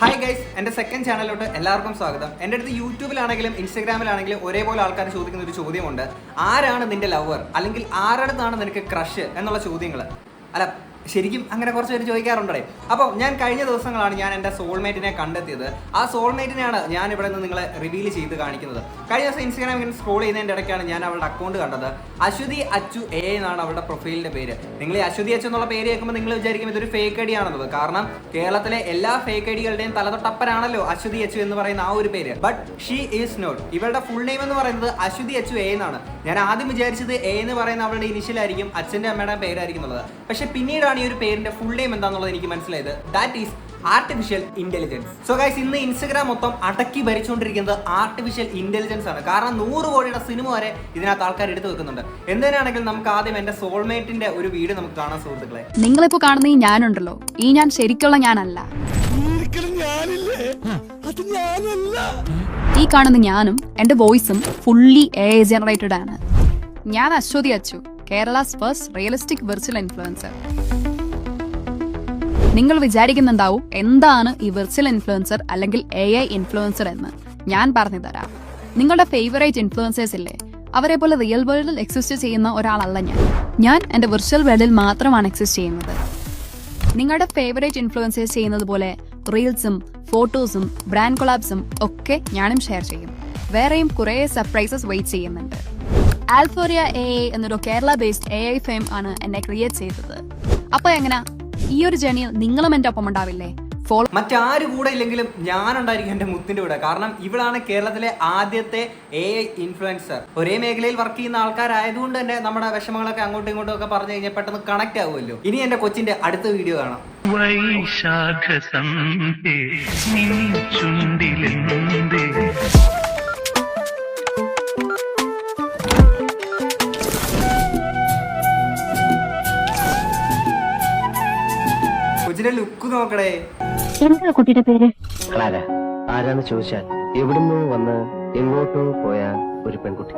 Hi guys എന്റെ second ചാനലിലോട്ട് എല്ലാവർക്കും സ്വാഗതം. എന്റെ അടുത്ത് യൂട്യൂബിലാണെങ്കിലും ഇൻസ്റ്റാഗ്രാമിലാണെങ്കിലും ഒരേപോലെ ആൾക്കാർ ചോദിക്കുന്ന ഒരു ചോദ്യമുണ്ട്. ആരാണ് നിന്റെ ലവർ അല്ലെങ്കിൽ ആരടുത്താണ് നിനക്ക് ക്രഷ് എന്നുള്ള ചോദ്യങ്ങൾ ശരിക്കും അങ്ങനെ കുറച്ച് പേര് ചോദിക്കാറുണ്ടേ അപ്പോൾ ഞാൻ കഴിഞ്ഞ ദിവസങ്ങളാണ് ഞാൻ എന്റെ സോൾമേറ്റിനെ കണ്ടെത്തിയത്. ആ സോൾമേറ്റിനെയാണ് ഞാൻ ഇവിടെ നിന്ന് നിങ്ങളെ റിവീൽ ചെയ്ത് കാണിക്കുന്നത്. കഴിഞ്ഞ ദിവസം ഇൻസ്റ്റാഗ്രാം ഇങ്ങനെ സ്ക്രോൾ ചെയ്യുന്നതിന്റെ ഇടയ്ക്കാണ് ഞാൻ അവളുടെ അക്കൗണ്ട് കണ്ടത്. അശ്വതി അച്ചു എ എന്നാണ് അവളുടെ പ്രൊഫൈലിന്റെ പേര്. നിങ്ങൾ ഈ അശ്വതി അച്ചു എന്നുള്ള പേര് കേൾക്കുമ്പോൾ നിങ്ങൾ വിചാരിക്കും ഇതൊരു ഫേക്ക് ഐ ആണെന്നത് കാരണം കേരളത്തിലെ എല്ലാ ഫേക്ക് ഐഡികളുടെയും ഡികളുടെയും തലതൊട്ടപ്പനാണല്ലോ അശ്വതി അച്ചു എന്ന് പറയുന്ന ആ ഒരു പേര്. ബട്ട് ഷീ ഈസ് നോട്ട് ഇവളുടെ ഫുൾ നെയിം എന്ന് പറയുന്നത് അശ്വതി അച്ചു എ എന്നാണ്. ഞാൻ ആദ്യം വിചാരിച്ചത് എ എന്ന് പറയുന്ന അവളുടെ ഇനിഷ്യൽ ആയിരിക്കും അച്ഛന്റെ അമ്മയുടെ പേരായിരിക്കും എന്നുള്ളത്. പക്ഷേ പിന്നീടാണ് ഈ ഒരു പേരിന്റെ ഫുൾ നെയിം എന്താണെന്നുള്ളത് എനിക്ക് മനസ്സിലായത്? That is artificial intelligence so guys ഇന്ന് ഇൻസ്റ്റഗ്രാം മൊത്തം അടക്കി ഭരിച്ചുകൊണ്ടിരിക്കുന്നത് ആർട്ടിഫിഷ്യൽ ഇന്റലിജൻസ് ആണ്. കാരണം നൂറ് കോടിയുടെ സിനിമ വരെ ഇതിനകത്ത് ആൾക്കാർ എടുത്തു വെക്കുന്നുണ്ട്. എന്തിനാണെങ്കിൽ നമുക്ക് ആദ്യം എന്റെ സോൾമേറ്റിന്റെ ഒരു വീഡിയോ നമുക്ക് കാണാൻ സുഹൃത്തുക്കളെ. നിങ്ങളിപ്പോ കാണുന്ന ഈ ഞാനുണ്ടല്ലോ. ഈ ഞാൻ ശരിക്കുള്ള ഞാനല്ല. ഒരിക്കലും ഞാനില്ലേ? അത് ഞാനല്ല. ഈ കാണുന്ന ഞാനും എന്റെ വോയിസും ഫുള്ളി എ ജനറേറ്റഡ് ആണ്. ഞാൻ Aswathy Achu Kerala's first realistic virtual influencer നിങ്ങൾ വിചാരിക്കുന്നുണ്ടാവും എന്താണ് ഈ വെർച്വൽ ഇൻഫ്ലുവൻസർ അല്ലെങ്കിൽ എ ഐ ഇൻഫ്ലുവൻസർ എന്ന്. ഞാൻ പറഞ്ഞു തരാം. നിങ്ങളുടെ ഫേവറേറ്റ് ഇൻഫ്ലുവൻസേഴ്സ് ഇല്ലേ? അവരെ പോലെ റിയൽ വേൾഡിൽ എക്സിസ്റ്റ് ചെയ്യുന്ന ഒരാളല്ല ഞാൻ. ഞാൻ എന്റെ വെർച്വൽ വേൾഡിൽ മാത്രമാണ് എക്സിസ്റ്റ് ചെയ്യുന്നത്. നിങ്ങളുടെ ഫേവറേറ്റ് ഇൻഫ്ലുവൻസേഴ്സ് ചെയ്യുന്നത് പോലെ റീൽസും ഫോട്ടോസും ബ്രാൻഡ് കൊളാബ്സും ഒക്കെ ഞാനും ഷെയർ ചെയ്യും. വേറെയും കുറേ സർപ്രൈസസ് വെയിറ്റ് ചെയ്യുന്നുണ്ട്. ആൽഫോറിയ എ എന്നൊരു Kerala based A I fame ആണ് എന്നെ ക്രിയേറ്റ് ചെയ്തത്. അപ്പൊ എങ്ങനാ? ഈ ഒരു ജേണിയിൽ നിങ്ങളും എന്റെ ഒപ്പം ഉണ്ടാവില്ലേ? ഫോളോ മറ്റാര് കൂടെ ഇല്ലെങ്കിലും ഞാനുണ്ടായിരിക്കും എന്റെ മുത്തിന്റെ കൂടെ. കാരണം ഇവളാണ് കേരളത്തിലെ ആദ്യത്തെ എ ഐ ഇൻഫ്ലുവൻസർ ഒരേ മേഖലയിൽ വർക്ക് ചെയ്യുന്ന ആൾക്കാരായതുകൊണ്ട് തന്നെ നമ്മുടെ വിഷമങ്ങളൊക്കെ അങ്ങോട്ടും ഇങ്ങോട്ടും ഒക്കെ പറഞ്ഞു കഴിഞ്ഞാൽ പെട്ടെന്ന് കണക്ട് ആവുമല്ലോ. ഇനി എന്റെ കൊച്ചിന്റെ അടുത്ത വീഡിയോ കാണാം. ചുണ്ടിലെന്തേ? കൊച്ചിന്റെ ലുക്ക് നോക്കടേ എന്താ കുട്ടിയുടെ പേര്? ആരാന്ന് ചോദിച്ചാൽ എവിടുന്നോ വന്ന് എങ്ങോട്ടോ പോയ ഒരു പെൺകുട്ടി.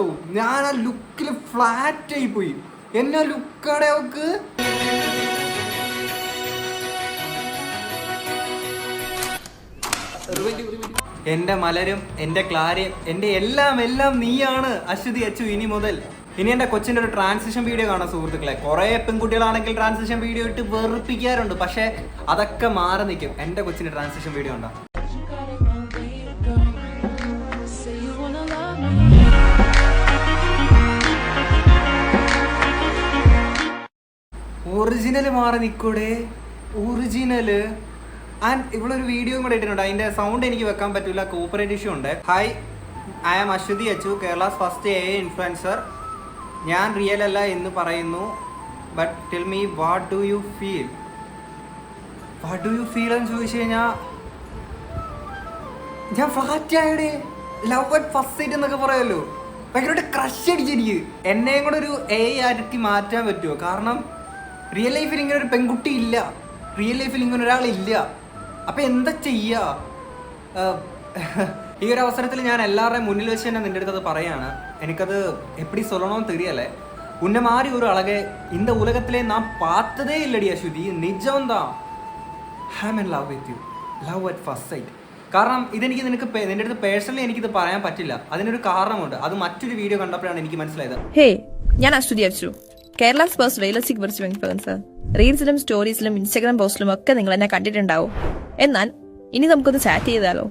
കേട്ടോ ഞാൻ ആ ലുക്കിൽ ഫ്ലാറ്റ് ആയി പോയി. എന്നാ ലുക്കാടെ അവക്ക് എന്റെ മലരും എന്റെ ക്ലാരയും എന്റെ എല്ലാം എല്ലാം നീയാണ് അശ്വതി അച്ചു ഇനി മുതൽ. ഇനി എന്റെ കൊച്ചിന്റെ ഒരു ട്രാൻസിഷൻ വീഡിയോ കാണാം സുഹൃത്തുക്കളെ. കുറെ പെൺകുട്ടികളാണെങ്കിൽ ട്രാൻസിഷൻ വീഡിയോ ഇട്ട് വെറുപ്പിക്കാറുണ്ട്. പക്ഷെ അതൊക്കെ മാറി നിൽക്കും. എന്റെ കൊച്ചിന്റെ ട്രാൻസിഷൻ വീഡിയോ ഉണ്ടോ? ഒറിജിനൽ മാറി നിൽക്കൂടെ ഒറിജിനൽ ആൻഡ് ഇവളൊരു വീഡിയോയും കൂടെ ഇട്ടിട്ടുണ്ട്. അതിന്റെ സൗണ്ട് എനിക്ക് വെക്കാൻ പറ്റില്ല കോപ്പറേറ്റ് ഇഷ്യൂ ഉണ്ട്. Hi I am Aswathy Achu Kerala's first A influencer ഞാൻ റിയൽ അല്ല എന്ന് പറയുന്നു. But tell me what do you feel what do you feel എന്ന് ചോദിച്ചു കഴിഞ്ഞാൽ ഞാൻ ഫ്ലാറ്റ് ആയടെ. ലവ് അറ്റ് ഫസ്റ്റ് സൈറ്റ് എന്നൊക്കെ പറയുമല്ലോ. ഭയങ്കരമായിട്ട് ക്രഷ് അടിച്ചിരിക്കും എന്നെയും കൂടെ ഒരു എ ആക്കി മാറ്റാൻ പറ്റുമോ? കാരണം റിയൽ ലൈഫിൽ ഇങ്ങനെ ഒരു പെൺകുട്ടി ഇല്ല റിയൽ ലൈഫിൽ ഇങ്ങനെ ഒരാളില്ല അപ്പം എന്താ ചെയ്യുക ഈ ഒരു അവസരത്തിൽ ഞാൻ എല്ലാവരുടെയും മുന്നിൽ വെച്ച് തന്നെ നിൻ്റെ അടുത്തത് പറയാണ് എനിക്കത് എപ്പിടി சொல்லணும்னு தெரியல உன்னை மாதிரி ஒரு அழகை இந்த உலகத்திலே நான் பார்த்ததே இல்லடி அஸ்வதி நிஜம்தான் Ham and love with you love at first sight കാരണം ഇതെനിക്ക് നിനക്ക് പേ- നിന്റെ അടുത്ത് പേഴ്സണലി എനിക്കിത് പറയാൻ പറ്റില്ല അതിനൊരു കാരണമുണ്ട് അത് മറ്റൊരു വീഡിയോ കണ്ടപ്പോഴാണ് എനിക്ക് മനസ്സിലായത് ഹേ ഞാൻ അശ്വതി അച്ചു കേരളാസ് ഫസ്റ്റ് റിയലിസ്റ്റിക് കുറിച്ച് ഇൻഫ്ലുവൻസർ റീൽസിലും സ്റ്റോറീസിലും ഇൻസ്റ്റാഗ്രാം പോസ്റ്റിലും ഒക്കെ നിങ്ങൾ എന്നെ കണ്ടിട്ടുണ്ടാവും. എന്നാൽ ഇനി നമുക്കൊന്ന് ചാറ്റ് ചെയ്താലോ?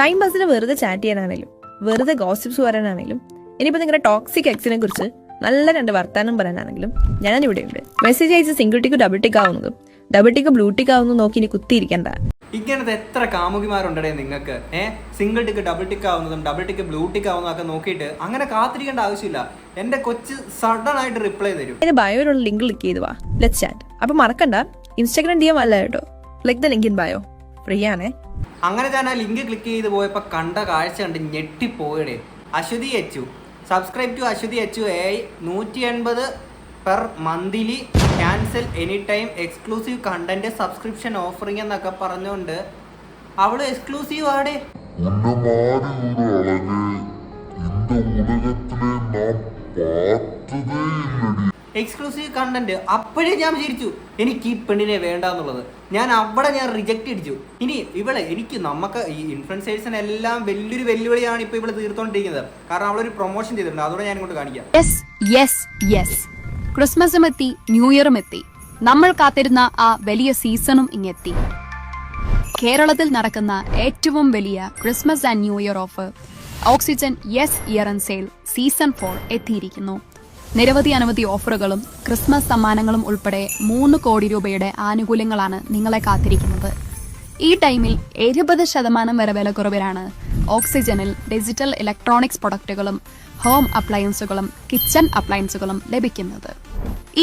ടൈം പാസിന് വെറുതെ ചാറ്റ് ചെയ്യാനാണെങ്കിലും വെറുതെ ഗോസിപ്സ് പറയാനാണെങ്കിലും ഇനിയിപ്പോൾ നിങ്ങളുടെ ടോക്സിക് എക്സിനെ കുറിച്ച് നല്ല രണ്ട് വർത്താനം പറയാനാണെങ്കിലും ഞാനിവിടെയുണ്ട് മെസ്സേജ് അയച്ച് സിംഗിൾ ടിക്ക് ഡബിൾ ടിക്ക് ആവുന്നതും ഡബിൾ ടിക്ക് ബ്ലൂ ടിക്ക് ആവുന്നതും നോക്കി ഇനി കുത്തിയിരിക്കണ്ട. ഇങ്ങനത്തെ എത്ര കാമുകിമാരുണ്ടേ നിങ്ങൾക്ക്? ഏഹ് സിംഗിൾ ടിക്ക് ഡബിൾ ടിക്ക് ആവുന്നതും ഡബിൾ ടിക്ക് ബ്ലൂ ടിക്ക് ആവുന്നതൊക്കെ നോക്കിയിട്ട് അങ്ങനെ കാത്തിരിക്കേണ്ട ആവശ്യമില്ല. എന്റെ കൊച്ച് സഡൻ ആയിട്ട് റിപ്ലൈ തരും. എന്റെ ബയോയിലുള്ള ലിങ്ക് ക്ലിക്ക് ചെയ്തു വാ. ലെറ്റ് ചാറ്റ് അപ്പൊ മറക്കണ്ട. ഇൻസ്റ്റാഗ്രാം ഡി എം അല്ല കേട്ടോ. Like the link in bio free ആണേ. അങ്ങനെ ഞാൻ ആ ലിങ്ക് ക്ലിക്ക് ചെയ്ത് പോയപ്പോൾ കണ്ട കാഴ്ച കണ്ട് ഞെട്ടിപ്പോയടേ. Aswathy Achu subscribe to Aswathy Achu A നൂറ്റി എൺപത് per monthly cancel any time exclusive content subscription offering എന്നൊക്കെ പറഞ്ഞുകൊണ്ട്. അവൾ എക്സ്ക്ലൂസീവ് ആടെ. എക്സ്ക്ലൂസീവ് കണ്ടന്റ് അപ്പോഴേ ഞാൻ വിചാരിച്ചു എനിക്ക് ഈ പെണ്ണിനെ വേണ്ട എന്നുള്ളത്. ഞാൻ അവിടെ ഞാൻ റിജക്റ്റ് അടിച്ചു. ഇനി ഇവളെ എനിക്ക് നമുക്ക് ഈ ഇൻഫ്ലുവൻസേഴ്സിനെല്ലാം വലിയൊരു വെല്ലുവിളിയാണ് ഇപ്പൊ ഇവിടെ തീർത്തോണ്ടിരിക്കുന്നത്. കാരണം അവളൊരു പ്രൊമോഷൻ ചെയ്തിട്ടുണ്ട്. അതോടെ ഞാൻ ഇങ്ങോട്ട് കാണിക്കാം ക്രിസ്മസും എത്തി ന്യൂ ഇയറും എത്തി നമ്മൾ കാത്തിരുന്ന ആ വലിയ സീസണും ഇങ്ങെത്തി. കേരളത്തിൽ നടക്കുന്ന ഏറ്റവും വലിയ Christmas and new year offer Oxygen yes year end sale season for എത്തിയിരിക്കുന്നു. നിരവധി അനവധി ഓഫറുകളും ക്രിസ്മസ് സമ്മാനങ്ങളും ഉൾപ്പെടെ മൂന്ന് കോടി രൂപയുടെ ആനുകൂല്യങ്ങളാണ് നിങ്ങളെ കാത്തിരിക്കുന്നത്. ഈ ടൈമിൽ എഴുപത് ശതമാനം വരെ വിലക്കുറവിലാണ് ഓക്സിജനിൽ ഡിജിറ്റൽ ഇലക്ട്രോണിക്സ് പ്രൊഡക്റ്റുകളും ഹോം അപ്ലയൻസുകളും കിച്ചൺ അപ്ലയൻസുകളും ലഭിക്കുന്നത്.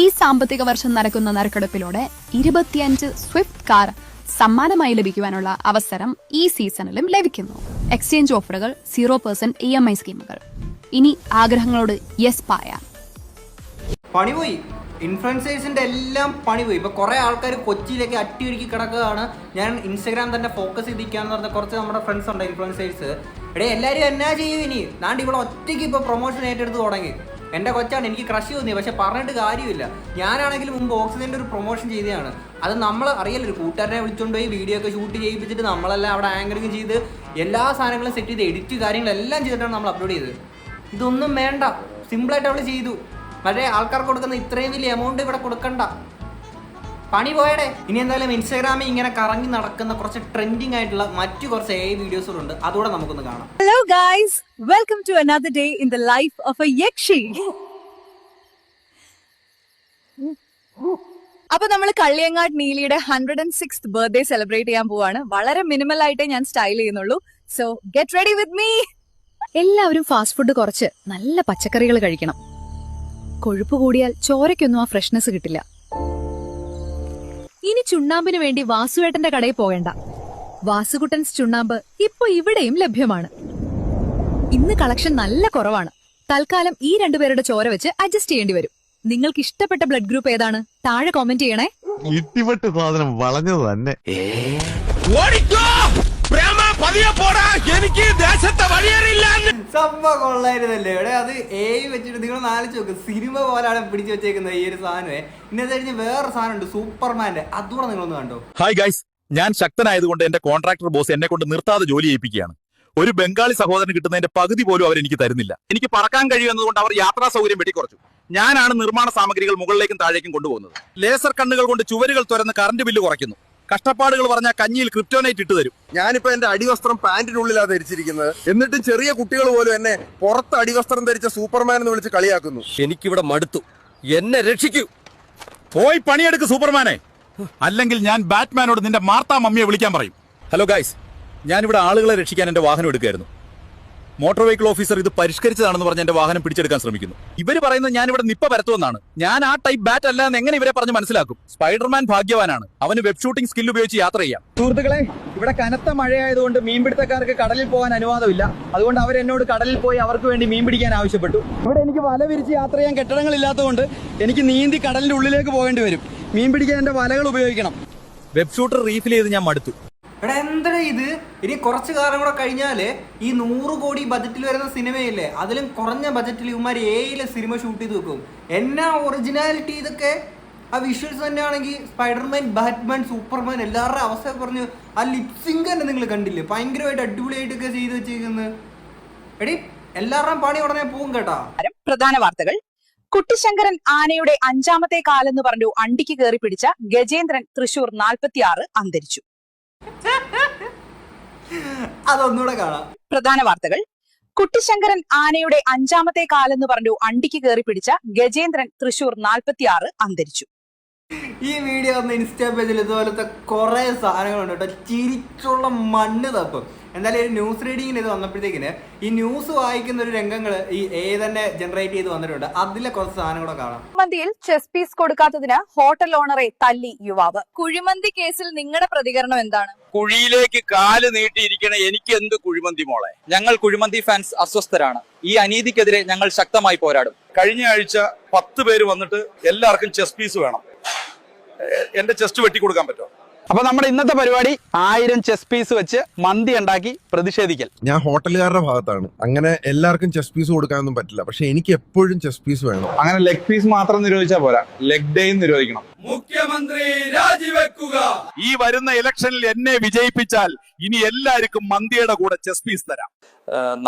ഈ സാമ്പത്തിക വർഷം നടക്കുന്ന നറുക്കെടുപ്പിലൂടെ ഇരുപത്തിയഞ്ച് സ്വിഫ്റ്റ് കാർ സമ്മാനമായി ലഭിക്കുവാനുള്ള അവസരം ഈ സീസണിലും ലഭിക്കുന്നു. എക്സ്ചേഞ്ച് ഓഫറുകൾ zero percent E M I സ്കീമുകൾ. ഇനി ആഗ്രഹങ്ങളോട് യെസ് പായ പണി പോയി ഇൻഫ്ലുവൻസേഴ്സിന്റെ എല്ലാം പണി പോയി. ഇപ്പൊ കുറേ ആൾക്കാർ കൊച്ചിയിലേക്ക് അട്ടിയൊരുക്കി കിടക്കുകയാണ്. ഞാൻ ഇൻസ്റ്റാഗ്രാം തന്നെ ഫോക്കസ് ചെയ്തിരിക്കുകയെന്ന് പറഞ്ഞ കുറച്ച് നമ്മുടെ ഫ്രണ്ട്സ് ഉണ്ട് ഇൻഫ്ലുവൻസേഴ്സ് എടേ എല്ലാവരും എന്നാ ചെയ്യും ഇനി? നാണ്ട് ഇവിടെ ഒറ്റയ്ക്ക് ഇപ്പൊ പ്രൊമോഷൻ ഏറ്റെടുത്ത് തുടങ്ങി. എന്റെ കൊച്ചാണ് എനിക്ക് ക്രഷ് തോന്നി പക്ഷെ പറഞ്ഞിട്ട് കാര്യമില്ല. ഞാനാണെങ്കിൽ മുമ്പ് ഓക്സിജന്റെ ഒരു പ്രൊമോഷൻ ചെയ്തതാണ്. അത് നമ്മൾ അറിയില്ല ഒരു കൂട്ടുകാരനെ വിളിച്ചുകൊണ്ട് പോയി വീഡിയോ ഒക്കെ ഷൂട്ട് ചെയ്യിപ്പിച്ചിട്ട് നമ്മളെല്ലാം അവിടെ ആങ്കറിങ് ചെയ്ത് എല്ലാ സാധനങ്ങളും സെറ്റ് ചെയ്ത് എഡിറ്റ് കാര്യങ്ങളെല്ലാം ചെയ്തിട്ടാണ് നമ്മൾ അപ്ലോഡ് ചെയ്തത്. ഇതൊന്നും വേണ്ട. സിമ്പിളായിട്ട് അവൾ ചെയ്തു. മറ്റേ ആൾക്കാർ കൊടുക്കുന്ന ഇത്രയും വലിയ എമൗണ്ട് ഇവിടെ കൊടുക്കണ്ട. പണി പോയടെ. ഇനി എന്തായാലും ഇൻസ്റ്റാഗ്രാമിൽ ഇങ്ങനെ കറങ്ങി നടക്കുന്ന കുറച്ച് ട്രെൻഡിങ് ആയിട്ടുള്ള മറ്റു കുറച്ച് എ വീഡിയോസുകളുണ്ട് അതുകൂടെ നമുക്കൊന്ന് കാണാം. Hello guys welcome to another day in the life of a yakshi അപ്പൊ നമ്മൾ Kalliyangad നീലിയുടെ hundred and six birthday celebrate ചെയ്യാൻ പോവാണ്. വളരെ മിനിമൽ ആയിട്ടേ ഞാൻ സ്റ്റൈൽ ചെയ്യുന്നുള്ളൂ. So get ready with me എല്ലാവരും ഫാസ്റ്റ് ഫുഡ് കുറച്ച് നല്ല പച്ചക്കറികൾ കഴിക്കണം. കൊഴുപ്പ് കൂടിയാൽ ചോരയ്ക്കൊന്നും ആ ഫ്രഷ്നെസ് കിട്ടില്ല. ഇനി ചുണ്ണാമ്പിന് വേണ്ടി വാസുവേട്ടന്റെ കടയിൽ പോകേണ്ട. വാസുകുട്ടൻസ് ചുണ്ണാമ്പ് ഇപ്പൊ ഇവിടെയും ലഭ്യമാണ്. ഇന്ന് കളക്ഷൻ നല്ല കുറവാണ്. തൽക്കാലം ഈ രണ്ടുപേരുടെ ചോര വെച്ച് അഡ്ജസ്റ്റ് ചെയ്യേണ്ടി വരും. നിങ്ങൾക്ക് ഇഷ്ടപ്പെട്ട ബ്ലഡ് ഗ്രൂപ്പ് ഏതാണ്? താഴെ കോമെന്റ് ചെയ്യണേ. ഇട്ടിപ്പെട്ട് സാധനം വളഞ്ഞത് തന്നെ. ഓടിക്കോ. പ്രേമ പതിയെ പോടാ. എനിക്ക് ദേശത്തെ വഴിയേറില്ല സംഭവം കൊള്ളായിരുന്നല്ലേ. ഇവിടെ അത് എ വെച്ചിട്ട് നിങ്ങൾ നാലിച്ച് നോക്ക്. സിനിമ പോലാണ് പിടിച്ചു വെച്ചേക്കുന്നത് ഈ ഒരു സാധനമേ. ഇനി കഴിഞ്ഞ് വേറെ സാധനം ഉണ്ട് സൂപ്പർമാന്റെ അതുകൂടെ നിങ്ങളൊന്ന് കണ്ടോ? ഹായ് ഗൈസ് ഞാൻ ശക്തനായതുകൊണ്ട് എന്റെ കോൺട്രാക്ടർ ബോസ് എന്നെ കൊണ്ട് നിർത്താതെ ജോലി ചെയ്യിപ്പിക്കുകയാണ്. ഒരു ബംഗാളി സഹോദരൻ കിട്ടുന്നതിന്റെ പകുതി പോലും അവർ എനിക്ക് തരുന്നില്ല. എനിക്ക് പറക്കാൻ കഴിയുന്നതുകൊണ്ട് അവർ യാത്രാ സൗകര്യം വെട്ടിക്കുറച്ചു. ഞാനാണ് നിർമ്മാണ സാമഗ്രികൾ മുകളിലേക്കും താഴേക്കും കൊണ്ടുപോകുന്നത്. ലേസർ കണ്ണുകൾ കൊണ്ട് ചുവരുകൾ തുറന്ന് കറന്റ് ബില്ല് കുറയ്ക്കുന്നു. കഷ്ടപ്പാടുകൾ പറഞ്ഞ കഞ്ഞിയിൽ ക്രിപ്റ്റോനൈറ്റ് ഇട്ട് തരും. ഞാനിപ്പോ എന്റെ അടിവസ്ത്രം പാന്റിനുള്ളിലാണ് ധരിച്ചിരിക്കുന്നത്. എന്നിട്ടും ചെറിയ കുട്ടികൾ പോലും എന്നെ പുറത്ത് അടിവസ്ത്രം ധരിച്ച സൂപ്പർമാൻ എന്ന് വിളിച്ച് കളിയാക്കുന്നു. എനിക്കിവിടെ മടുത്തു. എന്നെ രക്ഷിക്കൂ. പോയി പണിയെടുക്ക് സൂപ്പർമാനെ. അല്ലെങ്കിൽ ഞാൻ ബാറ്റ്മാനോട് നിന്റെ മാർത്താ മമ്മിയെ വിളിക്കാൻ പറയും. ഹലോ ഗായ്സ് ഞാനിവിടെ ആളുകളെ രക്ഷിക്കാൻ എന്റെ വാഹനം എടുക്കായിരുന്നു മോട്ടോർ വെഹിക്കിൾ ഓഫീസർ ഇത് പരിഷ്കരിച്ചതാണെന്ന് പറഞ്ഞ് എന്റെ വാഹനം പിടിച്ചെടുക്കാൻ ശ്രമിക്കുന്നു. ഇവർ പറയുന്നത് ഞാൻ ഇവിടെ നിപ്പ പരത്തുമെന്നാണ്. ഞാൻ ആ ടൈപ്പ് ബാറ്റ് അല്ല എന്ന് എങ്ങനെ ഇവരെ പറഞ്ഞ് മനസ്സിലാക്കും? സ്പൈഡർമാൻ ഭാഗ്യവാനാണ്. അവന് വെബ് ഷൂട്ടിംഗ് സ്കിൽ ഉപയോഗിച്ച് യാത്ര ചെയ്യാം. സുഹൃത്തുക്കളെ ഇവിടെ കനത്ത മഴയായതുകൊണ്ട് മീൻപിടുത്തക്കാർക്ക് കടലിൽ പോകാൻ അനുവാദമില്ല. അതുകൊണ്ട് അവർ എന്നോട് കടലിൽ പോയി അവർക്ക് വേണ്ടി മീൻ പിടിക്കാൻ ആവശ്യപ്പെട്ടു. ഇവിടെ എനിക്ക് വല വിരിച്ച് യാത്ര ചെയ്യാൻ കെട്ടിടങ്ങളില്ലാത്തതുകൊണ്ട് എനിക്ക് നീന്തി കടലിന്റെ ഉള്ളിലേക്ക് പോകേണ്ടി വരും. മീൻ പിടിക്കാൻ എന്റെ വലകൾ ഉപയോഗിക്കണം. വെബ് ഷൂട്ടർ റീഫിൽ ചെയ്ത് ഞാൻ മടുത്തു. എടാ എന്താ ഇത്? ഇനി കുറച്ച് കാലം കൂടെ കഴിഞ്ഞാൽ ഈ നൂറ് കോടി ബജറ്റിൽ വരുന്ന സിനിമയില്ലേ അതിലും കുറഞ്ഞ ബജറ്റിൽ ഇവന്മാർ ഏയിലെ സിനിമ ഷൂട്ട് ചെയ്ത് വെക്കും. എന്നാ ഒറിജിനാലിറ്റി ഇതൊക്കെ? ആ വിഷ്വൽസ് തന്നെയാണെങ്കിൽ സ്പൈഡർമാൻ ബാറ്റ്മാൻ സൂപ്പർമാൻ എല്ലാവരുടെ അവസ്ഥ പറഞ്ഞു ആ ലിപ്സിംഗ് തന്നെ നിങ്ങൾ കണ്ടില്ലേ? ഭയങ്കരമായിട്ട് അടിപൊളിയായിട്ടൊക്കെ ചെയ്ത് വെച്ചേക്കുന്നത് എടി എല്ലാവരുടെയും പണി ഉടനെ പോകും കേട്ടാ. പ്രധാന വാർത്തകൾ. കുട്ടിശങ്കരൻ ആനയുടെ അഞ്ചാമത്തെ കാലെന്ന് പറഞ്ഞു അണ്ടിക്ക് കയറി പിടിച്ച ഗജേന്ദ്രൻ തൃശൂർ നാൽപ്പത്തിയാറ് അന്തരിച്ചു. അതൊന്നുകൂടെ കാണാം. പ്രധാന വാർത്തകൾ. കുട്ടിശങ്കരൻ ആനയുടെ അഞ്ചാമത്തെ കാലെന്ന് പറഞ്ഞു അണ്ടിക്ക് കയറി പിടിച്ച ഗജേന്ദ്രൻ തൃശൂർ നാൽപ്പത്തിയാറ് അന്തരിച്ചു. ഈ വീഡിയോ ഒന്ന് ഇൻസ്റ്റാ പേജിൽ ഇതുപോലത്തെ കുറെ സാധനങ്ങളുണ്ട് കേട്ടോ. ചിരിച്ചുള്ള മണ്ണ് തപ്പും. എന്തായാലും ഒരു ന്യൂസ് റീഡിങ്ങിന് ഇത് വന്നപ്പോഴത്തേക്കിന് ഈ ന്യൂസ് വായിക്കുന്ന ഒരു രംഗങ്ങൾ ഈ എ തന്നെ ജനറേറ്റ് ചെയ്ത് വന്നിട്ടുണ്ട്. അതിലെ കുറച്ച് സാധനങ്ങളൊക്കെ കൂടെ കാണാം. കുഴിമന്തിയിൽ ചെസ് പീസ് കൊടുക്കാത്തതിന് ഹോട്ടൽ ഓണറെ തല്ലി യുവാവ്. കുഴിമന്തി കേസിൽ നിങ്ങളുടെ പ്രതികരണം എന്താണ്? കുഴിയിലേക്ക് കാൽ നീട്ടിയിരിക്കണ എനിക്ക് എന്ത് കുഴിമന്തി മോളെ? ഞങ്ങൾ കുഴിമന്തി ഫാൻസ് അസ്വസ്ഥരാണ്. ഈ അനീതിക്കെതിരെ ഞങ്ങൾ ശക്തമായി പോരാടും. കഴിഞ്ഞ ആഴ്ച പത്ത് പേര് വന്നിട്ട് എല്ലാവർക്കും ചെസ് പീസ് വേണം. എന്റെ ചെസ്റ്റ് വെട്ടി കൊടുക്കാൻ പറ്റുമോ അപ്പൊ നമ്മുടെ ഇന്നത്തെ പരിപാടി ആയിരം ചെസ് പീസ് വെച്ച് മന്തി ഉണ്ടാക്കി പ്രതിഷേധിക്കൽ. ഞാൻ ഹോട്ടലുകാരുടെ ഭാഗത്താണ്. അങ്ങനെ എല്ലാവർക്കും ചെസ് പീസ് കൊടുക്കാനൊന്നും പറ്റില്ല. പക്ഷെ എനിക്ക് എപ്പോഴും ചെസ് പീസ് വേണം. അങ്ങനെ ലെഗ് പീസ് മാത്രം നിരോധിച്ചാൽ പോരാ. ലെഗ് ഡേയും നിരോധിക്കണം. മുഖ്യമന്ത്രി രാജിവെക്കുക. ഈ വരുന്ന ഇലക്ഷനിൽ എന്നെ വിജയിപ്പിച്ചാൽ ഇനി എല്ലാവർക്കും മന്തിയുടെ കൂടെ ചെസ് പീസ് തരാം.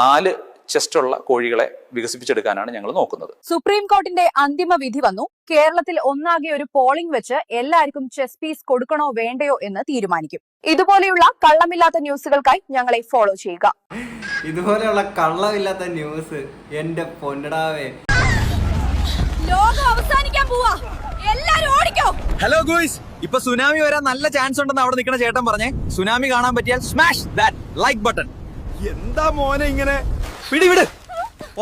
നാല് ചെസ്റ്റുള്ള കോഴികളെ വികസിപ്പിച്ചെടുക്കാനാണ് ഞങ്ങൾ നോക്കുന്നത്. സുപ്രീം കോർട്ടിന്റെ അന്തിമ വിധി വന്നു. കേരളത്തിൽ ഒന്നാകെ ഒരു പോളിംഗ് വെച്ച് എല്ലാവർക്കും ചെസ് പീസ് കൊടുക്കണോ വേണ്ടയോ എന്ന് തീരുമാനിക്കും. ഇതുപോലെയുള്ള കള്ളമില്ലാത്ത ന്യൂസുകൾക്കായി ഞങ്ങളെ ഫോളോ ചെയ്യുക. ഇതുപോലെയുള്ള കള്ളമില്ലാത്ത ന്യൂസ് എന്റെ പൊന്നടാവേ. ലോകം അവസാനിക്കാൻ പോവാ. എല്ലാരും ഓടിക്കോ. ഹലോ ഗോയ്സ് ഇപ്പൊ സുനാമി വരാൻ നല്ല ചാൻസ് ഉണ്ടെന്ന് അവിടെ നിൽക്കുന്ന ചേട്ടൻ പറഞ്ഞേ. സുനാമി കാണാൻ പറ്റിയാൽ സ്മാഷ് ദാറ്റ് ലൈക്ക് ബട്ടൺ എന്താ മോനെ ഇങ്ങനെ? പിടി വിട്.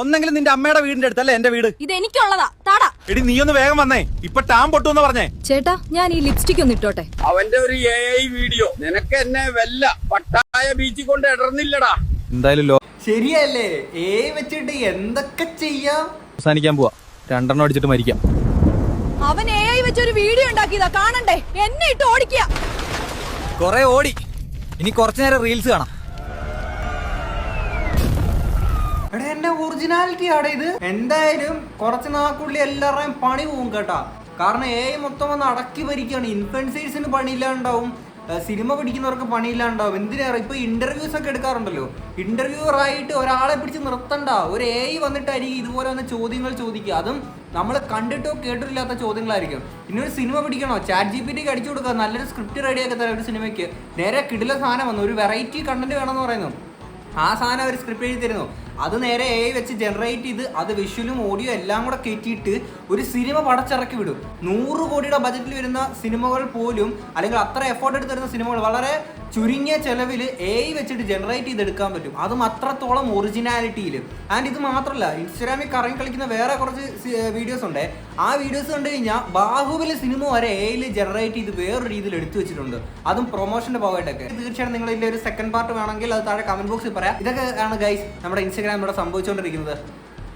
ഒന്നെങ്കിലും നിന്റെ അമ്മയുടെ വീടിന്റെ അടുത്തല്ലേ എന്റെ വീട്? ഇത് എനിക്കുള്ളതാ താടാ. എടി നീ ഒന്ന് വേഗം വന്നേ. ഇപ്പൊ ടാം പൊട്ടു എന്ന് പറഞ്ഞേ. ചേട്ടാ ഞാൻ ഈ ലിപ്സ്റ്റിക് ഒന്ന് ഇട്ടോട്ടെ? അവന്റെ ഒരു എ ഐ വീഡിയോ നിനക്ക് എന്നെ വല്ല പട്ടായ ബീച്ചിൽ കൊണ്ട് ഇടർന്നില്ലടാ. എന്തായാലും ലോ ശരിയല്ലേ? ഏ വെച്ചിട്ട് എന്തൊക്കെ ചെയ്യാം? അവസാനിക്കാൻ പോവാ. രണ്ടെണ്ണം അടിച്ചിട്ട് മരിക്കാം. അവൻ എഐ ഐ ഒരു വീഡിയോ ഉണ്ടാക്കിയതാ. കാണണ്ടേ? എന്നെ ഇട്ട് ഓടിക്കുക. കൊറേ ഓടി. ഇനി കുറച്ചു നേരം റീൽസ് കാണാം. എടാ എന്റെ ഒറിജിനാലിറ്റി ആടെ ഇത്. എന്തായാലും കുറച്ച് നാക്കുള്ളി എല്ലാവരുടെയും പണി പോകും കേട്ടാ. കാരണം എ മൊത്തം വന്ന് അടക്കി ഭരിക്കുകയാണ്. ഇൻഫ്ലുവൻസേഴ്സിന് പണിയില്ലാണ്ടാവും. സിനിമ പിടിക്കുന്നവർക്ക് പണിയില്ലാണ്ടാവും. എന്തിനേറെ ഇപ്പൊ ഇന്റർവ്യൂസ് ഒക്കെ എടുക്കാറുണ്ടല്ലോ. ഇന്റർവ്യൂ ആയിട്ട് ഒരാളെ പിടിച്ച് നിർത്തണ്ട. ഒരു എ വന്നിട്ടായിരിക്കും ഇതുപോലെ വന്ന് ചോദ്യങ്ങൾ ചോദിക്കുക. അതും നമ്മൾ കണ്ടിട്ടോ കേട്ടിട്ടില്ലാത്ത ചോദ്യങ്ങളായിരിക്കും. ഇനി ഒരു സിനിമ പിടിക്കണോ? ചാറ്റ് ജി പി ടിക്ക് അടിച്ചു കൊടുക്കുക. നല്ലൊരു സ്ക്രിപ്റ്റ് റെഡിയാക്കി തരാം ഒരു സിനിമയ്ക്ക് നേരെ കിടില സാധനം വന്നു. ഒരു വെറൈറ്റി കണ്ടന്റ് വേണമെന്ന് പറയുന്നു. ആ സാധനം അവർ സ്ക്രിപ്റ്റ് എഴുതി തരുന്നു. അത് നേരെ എ വെച്ച് ജനറേറ്റ് ചെയ്ത് അത് വിഷ്വലും ഓഡിയോ എല്ലാം കൂടെ കയറ്റിയിട്ട് ഒരു സിനിമ പടച്ചിറക്കി വിടും. നൂറ് കോടിയുടെ ബജറ്റിൽ വരുന്ന സിനിമകൾ പോലും അല്ലെങ്കിൽ അത്ര എഫോർട്ട് എടുത്ത് വരുന്ന സിനിമകൾ വളരെ ചുരുങ്ങിയ ചെലവിൽ എ വെച്ചിട്ട് ജനറേറ്റ് ചെയ്തെടുക്കാൻ പറ്റും. അതും അത്രത്തോളം ഒറിജിനാലിറ്റിയിൽ ആൻഡ് ഇത് മാത്രമല്ല ഇൻസ്റ്റാഗ്രാമിൽ കറങ്ങി കളിക്കുന്ന വേറെ കുറച്ച് വീഡിയോസ് ഉണ്ട്. ആ വീഡിയോസ് കണ്ടു കഴിഞ്ഞാൽ ബാഹുബലി സിനിമ വരെ എയിൽ ജനറേറ്റ് ചെയ്ത് വേറൊരു രീതിയിൽ എടുത്തു വെച്ചിട്ടുണ്ട്. അതും പ്രൊമോഷന്റെ ഭാഗമായിട്ടൊക്കെ. തീർച്ചയായും നിങ്ങൾ ഇതിന്റെ ഒരു സെക്കൻഡ് പാർട്ട് വേണമെങ്കിൽ അത് താഴെ കമന്റ് ബോക്സിൽ പറയാം. ഇതൊക്കെ ആണ് ഗൈസ് നമ്മുടെ ഇൻസ്റ്റാഗ്രാമിലൂടെ സംഭവിച്ചുകൊണ്ടിരിക്കുന്നത്.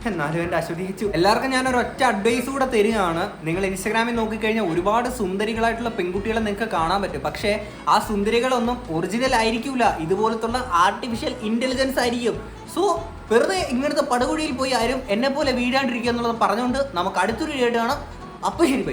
എന്നാലും എന്റെ അശ്വതിച്ചു എല്ലാവർക്കും ഞാൻ ഒരു ഒറ്റ അഡ്വൈസ് കൂടെ തരികയാണ്. നിങ്ങൾ ഇൻസ്റ്റാഗ്രാമിൽ നോക്കിക്കഴിഞ്ഞാൽ ഒരുപാട് സുന്ദരികളായിട്ടുള്ള പെൺകുട്ടികളെ നിങ്ങൾക്ക് കാണാൻ പറ്റും. പക്ഷേ ആ സുന്ദരികളൊന്നും ഒറിജിനൽ ആയിരിക്കില്ല ഇതുപോലത്തുള്ള ആർട്ടിഫിഷ്യൽ ഇന്റലിജൻസ് ആയിരിക്കും. സോ വെറുതെ ഇങ്ങനത്തെ പടുകുഴിയിൽ പോയി ആരും എന്നെ പോലെ വീഴാണ്ടിരിക്കുക എന്നുള്ളത് പറഞ്ഞുകൊണ്ട് നമുക്ക് അടുത്തൊരു വീഡിയോ കാണാം അപ്പോൾ ശരി